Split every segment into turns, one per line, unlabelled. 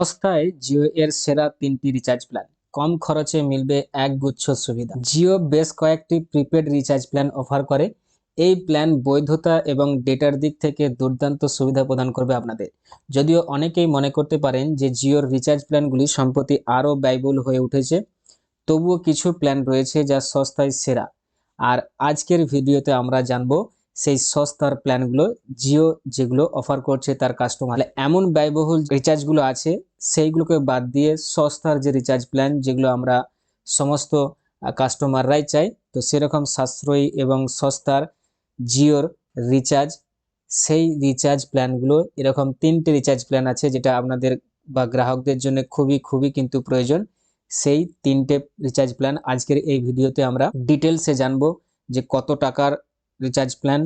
সস্তায় জিও এর সেরা তিনটি রিচার্জ প্ল্যান কম খরচে মিলবে এক গুচ্ছ সুবিধা। জিও বেশ কয়েকটি প্রিপেড রিচার্জ প্ল্যান অফার করে। এই প্ল্যান বৈধতা এবং ডেটার দিক থেকে দুর্দান্ত সুবিধা প্রদান করবে আপনাদের। যদিও অনেকেই মনে করতে পারেন যে জিওর রিচার্জ প্ল্যানগুলি সম্প্রতি আরও ব্যয়বহুল হয়ে উঠেছে। তবুও কিছু প্ল্যান রয়েছে যা সস্তায় সেরা। আর আজকের ভিডিওতে আমরা জানব সেই সস্তার প্ল্যানগুলো জিও যেগুলো অফার করছে তার কাস্টমার এমন ব্যয়বহুল রিচার্জগুলো আছে, সেইগুলোকে বাদ দিয়ে সস্তার যে রিচার্জ প্ল্যান যেগুলো আমরা সমস্ত কাস্টমাররাই চাই, তো সেরকম সাশ্রয়ী এবং সস্তার জিওর রিচার্জ সেই রিচার্জ প্ল্যানগুলো এরকম তিনটে রিচার্জ প্ল্যান আছে যেটা আপনাদের বা গ্রাহকদের জন্য খুবই খুবই কিন্তু প্রয়োজন। সেই তিনটে রিচার্জ প্ল্যান আজকের এই ভিডিওতে আমরা ডিটেলসে জানব যে কত টাকার রিচার্জ প্ল্যান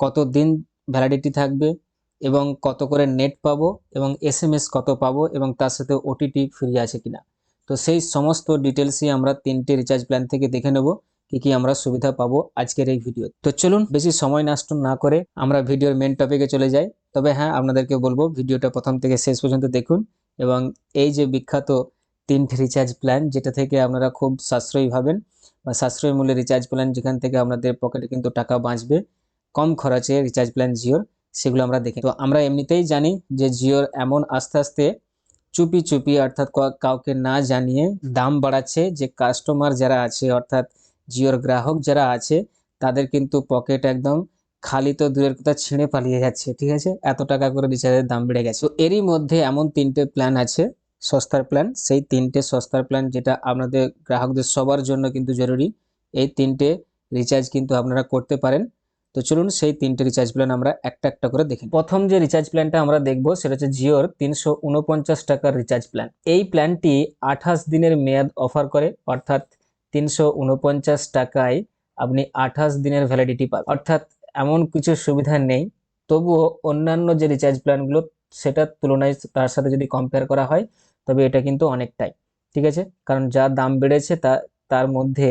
কত দিন ভ্যালিডিটি থাকবে এবং কত করে নেট পাবো এবং এস কত পাবো এবং তার সাথে ওটিটি ফ্রি আছে কিনা। তো সেই সমস্ত ডিটেলসই আমরা তিনটে রিচার্জ প্ল্যান থেকে দেখে নেব কি কি আমরা সুবিধা পাবো আজকের এই ভিডিও তো। চলুন, বেশি সময় নষ্ট না করে আমরা ভিডিওর মেন টপিকে চলে যাই। তবে হ্যাঁ আপনাদেরকে বলব ভিডিওটা প্রথম থেকে শেষ পর্যন্ত দেখুন এবং এই যে বিখ্যাত তিনটে রিচার্জ প্ল্যান যেটা থেকে আপনারা খুব সাশ্রয়ী ভাবেন বা সাশ্রয়ী মূল্যে রিচার্জ প্ল্যান যেখান থেকে আপনাদের পকেটে কিন্তু টাকা বাঁচবে, কম খরচে রিচার্জ প্ল্যান জিওর সেগুলো আমরা দেখি তো আমরা এমনিতেই জানি যে জিওর এমন আস্তে আস্তে চুপি চুপি অর্থাৎ কাউকে না জানিয়ে দাম বাড়াচ্ছে যে কাস্টমার যারা আছে, অর্থাৎ জিওর গ্রাহক যারা আছে, তাদের কিন্তু পকেট একদম খালি তো দূরের কথা ছিঁড়ে পালিয়ে যাচ্ছে, ঠিক আছে? এত টাকা করে রিচার্জের দাম বেড়ে গেছে। তো এরই মধ্যে এমন তিনটে প্ল্যান আছে সস্তার প্ল্যান সেই তিনটে সস্তার প্ল্যান যেটা আপনাদের গ্রাহকদের সবার জন্য কিন্তু জরুরি, এই তিনটে রিচার্জ কিন্তু আপনারা করতে পারেন। তো চলুন সেই তিনটে রিচার্জ প্ল্যান আমরা একটা একটা করে দেখি প্রথম যে রিচার্জ প্ল্যানটা আমরা দেখব সেটা হচ্ছে জিওর তিনশো উনপঞ্চাশ টাকার রিচার্জ প্ল্যান এই প্ল্যানটি আঠাশ দিনের মেয়াদ অফার করে, অর্থাৎ তিনশো উনপঞ্চাশ টাকায় আপনি আঠাশ দিনের ভ্যালিডিটি পাবেন। অর্থাৎ এমন কিছু সুবিধা নেই, তবুও অন্যান্য যে রিচার্জ প্ল্যানগুলো সেটার তুলনায় তার সাথে যদি কম্পেয়ার করা হয় তবে এটা কিন্তু অনেকটাই, ঠিক আছে? কারণ যা দাম বেড়েছে তা, তার মধ্যে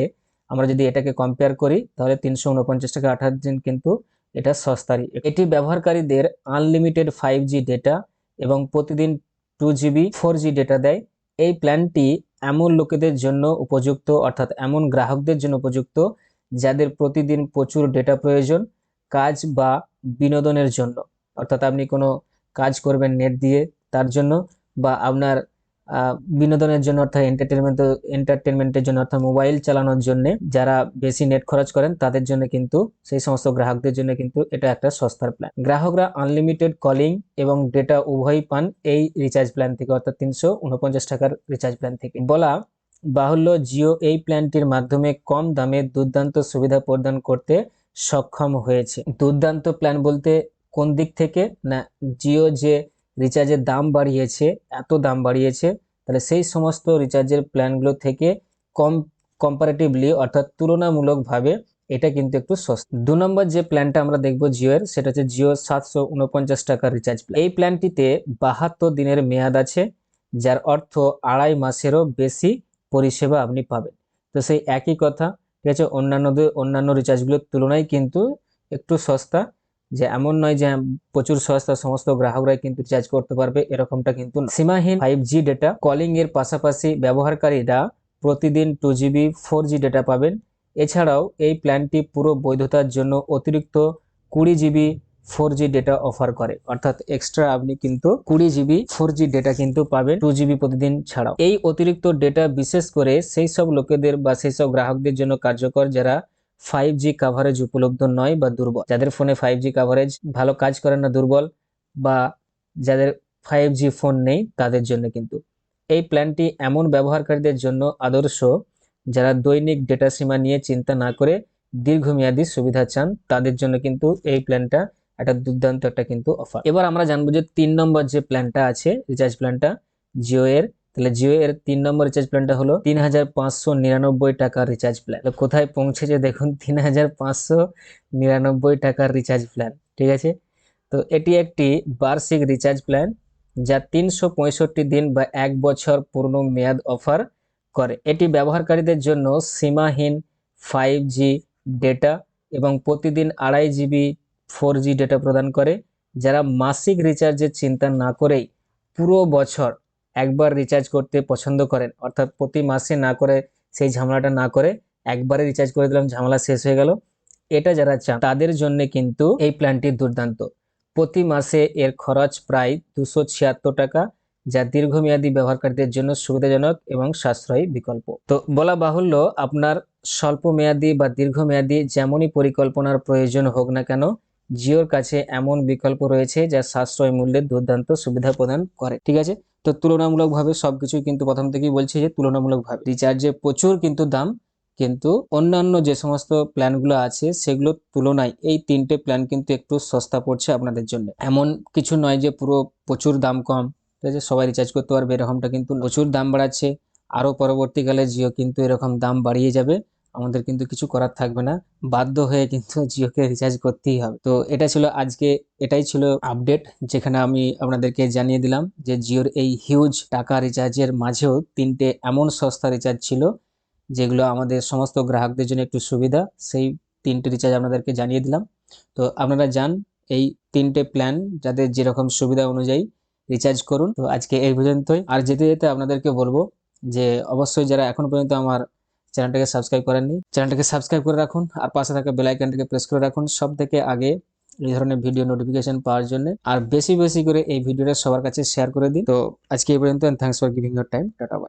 আমরা যদি এটাকে কম্পেয়ার করি, তাহলে তিনশো উনপঞ্চাশ টাকা আঠাশ দিন কিন্তু এটা সস্তারই। এটি ব্যবহারকারীদের আনলিমিটেড ফাইভ জি ডেটা এবং প্রতিদিন two GB four G data দেয়। এই প্ল্যানটি এমন লোকেদের জন্য উপযুক্ত, অর্থাৎ এমন গ্রাহকদের জন্য উপযুক্ত, যাদের প্রতিদিন প্রচুর ডেটা প্রয়োজন, কাজ বা বিনোদনের জন্য। অর্থাৎ আপনি কোনো কাজ করবেন নেট দিয়ে তার জন্য বা আপনার বিনোদনের জন্য অর্থাৎ এন্টারটেনমেন্ট এন্টারটেনমেন্টের জন্য অর্থাৎ মোবাইল চালানোর জন্য যারা বেশি নেট খরচ করেন, তাদের জন্য কিন্তু সেই সমস্ত গ্রাহকদের জন্য কিন্তু এটা একটা সস্তার প্ল্যান গ্রাহকরা আনলিমিটেড কলিং এবং ডেটা উভয়ই পান এই রিচার্জ প্ল্যান থেকে, অর্থাৎ তিনশো উনপঞ্চাশ টাকার রিচার্জ প্ল্যান থেকে। বলা বাহুল্য, জিও এই প্ল্যানটির মাধ্যমে কম দামে দুর্দান্ত সুবিধা প্রদান করতে সক্ষম হয়েছে। দুর্দান্ত প্ল্যান বলতে কোন দিক থেকে? না, জিও যে রিচার্জের দাম বাড়িয়েছে, এত দাম বাড়িয়েছে, তাহলে সেই সমস্ত রিচার্জের প্ল্যানগুলো থেকে কম কম্পারেটিভলি অর্থাৎ তুলনামূলকভাবে এটা কিন্তু একটু সস্তা। দু নম্বর যে প্ল্যানটা আমরা দেখব জিওর, সেটা হচ্ছে জিও সাতশো উনপঞ্চাশ টাকার রিচার্জ এই প্ল্যানটিতে বাহাত্তর দিনের মেয়াদ আছে, যার অর্থ আড়াই মাসেরও বেশি পরিষেবা আপনি পাবেন। তো সেই একই কথা, ঠিক আছে? অন্যান্যদের, অন্যান্য রিচার্জগুলোর তুলনায় কিন্তু একটু সস্তা। যে এমন নয় যে প্রচুর সস্তা সমস্ত গ্রাহকরাই কিন্তু রিচার্জ করতে পারবে, এরকমটা কিন্তু সীমাহীন ফাইভ জি ডেটা কলিং এর পাশাপাশি ব্যবহারকারীরা প্রতিদিন two GB four G data পাবেন। এছাড়াও এই প্ল্যানটি পুরো বৈধতার জন্য অতিরিক্ত কুড়ি GB four G data offer করে। অর্থাৎ এক্সট্রা আপনি কিন্তু কুড়ি জিবি ফোর জি ডেটা কিন্তু পাবেন টু জিবি প্রতিদিন ছাড়াও। এই অতিরিক্ত ডেটা বিশেষ করে সেই সব লোকেদের বা সেই সব গ্রাহকদের জন্য কার্যকর যারা ফাইভ জি কাভারেজ উপলব্ধ নয় বা দুর্বল। যাদের ফোনে ফাইভ জি কাভারেজ ভালো কাজ করে না, দুর্বল বা যাদের ফাইভ জি ফোন নেই, তাদের জন্য কিন্তু। এই প্ল্যানটি এমন ব্যবহারকারীদের জন্য আদর্শ যারা দৈনিক ডেটা সীমা নিয়ে চিন্তা না করে দীর্ঘমেয়াদী সুবিধা চান, তাদের জন্য কিন্তু এই প্ল্যানটা একটা দুর্দান্ত একটা কিন্তু অফার এবার আমরা জানব যে তিন নম্বর যে প্ল্যানটা আছে রিচার্জ প্ল্যানটা জিও এর তাহলে জিও এর তিন নম্বর রিচার্জ প্ল্যানটা হলো তিন হাজার পাঁচশো নিরানব্বই টাকার রিচার্জ প্ল্যান কোথায় পৌঁছেছে দেখুন, তিন হাজার পাঁচশো নিরানব্বই টাকার রিচার্জ প্ল্যান ঠিক আছে? তো এটি একটি বার্ষিক রিচার্জ প্ল্যান যা তিনশো পঁয়ষট্টি দিন বা এক বছর পূর্ণ মেয়াদ অফার করে। এটি ব্যবহারকারীদের জন্য সীমাহীন ফাইভ জি ডেটা এবং প্রতিদিন আড়াই জিবি ফোর জি ডেটা প্রদান করে, যারা মাসিক রিচার্জের চিন্তা না করেই পুরো বছর একবার রিচার্জ করতে পছন্দ করেন। অর্থাৎ প্রতি মাসে না করে, সেই ঝামেলাটা না করে একবারে রিচার্জ করে দিলাম, ঝামেলা শেষ হয়ে গেল। এটা যারা চান, তাদের জন্য কিন্তু এই প্ল্যানটি দুর্দান্ত। প্রতি মাসে এর খরচ প্রায় দুশো ছিয়াত্তর টাকা, যা দীর্ঘমেয়াদী ব্যবহারকারীদের জন্য সুবিধাজনক এবং সাশ্রয়ী বিকল্প। তো বলা বাহুল্য, আপনার স্বল্প মেয়াদী বা দীর্ঘমেয়াদী যেমনই পরিকল্পনার প্রয়োজন হোক না কেন জিওর কাছে এমন বিকল্প রয়েছে যা সাশ্রয় মূল্যে দুর্দান্ত সুবিধা প্রদান করে। ঠিক আছে? তো তুলনামূলকভাবে সবকিছুই কিন্তু প্রথম থেকেই বলছি যে তুলনামূলকভাবে। রিচার্জে প্রচুর কিন্তু দাম, কিন্তু অন্যান্য যে সমস্ত প্ল্যানগুলো আছে সেগুলোর তুলনায় এই তিনটে প্ল্যান কিন্তু একটু সস্তা পড়ছে আপনাদের জন্য। এমন কিছু নয় যে পুরো প্রচুর দাম কম, ঠিক আছে? সবাই রিচার্জ করতে পারবে, এরকমটা কিন্তু প্রচুর দাম বাড়াচ্ছে। আরও পরবর্তীকালে জিও কিন্তু এরকম দাম বাড়িয়ে যাবে। আমাদের কিন্তু কিছু করার থাকবে না। বাধ্য হয়ে কিন্তু জিওকে রিচার্জ করতেই হবে। তো এটা ছিল আজকে, এটাই ছিল আপডেট যেখানে আমি আপনাদেরকে জানিয়ে দিলাম যে জিওর এই হিউজ টাকা রিচার্জের মাঝেও তিনটে এমন সস্তা রিচার্জ ছিল যেগুলো আমাদের সমস্ত গ্রাহকদের জন্য একটু সুবিধা। সেই তিনটে রিচার্জ আপনাদেরকে জানিয়ে দিলাম। তো আপনারা যান, এই তিনটে প্ল্যান যাদের যেরকম সুবিধা অনুযায়ী রিচার্জ করুন। তো আজকে এই পর্যন্তই। আর যেতে যেতে আপনাদেরকে বলব যে অবশ্যই যারা এখন পর্যন্ত আমার চ্যানেলটাকে সাবস্ক্রাইব করেননি। চ্যানেলটাকে সাবস্ক্রাইব করে রাখুন আর পাশে থাকা বেল আইকনটাকে প্রেস করে রাখুন সব থেকে আগে এই ধরনের ভিডিও নোটিফিকেশন পাওয়ার জন্য। আর বেশি বেশি করে এই ভিডিওটা সবার কাছে শেয়ার করে দিন। তো আজকে এই পর্যন্ত thanks for giving your time tata bye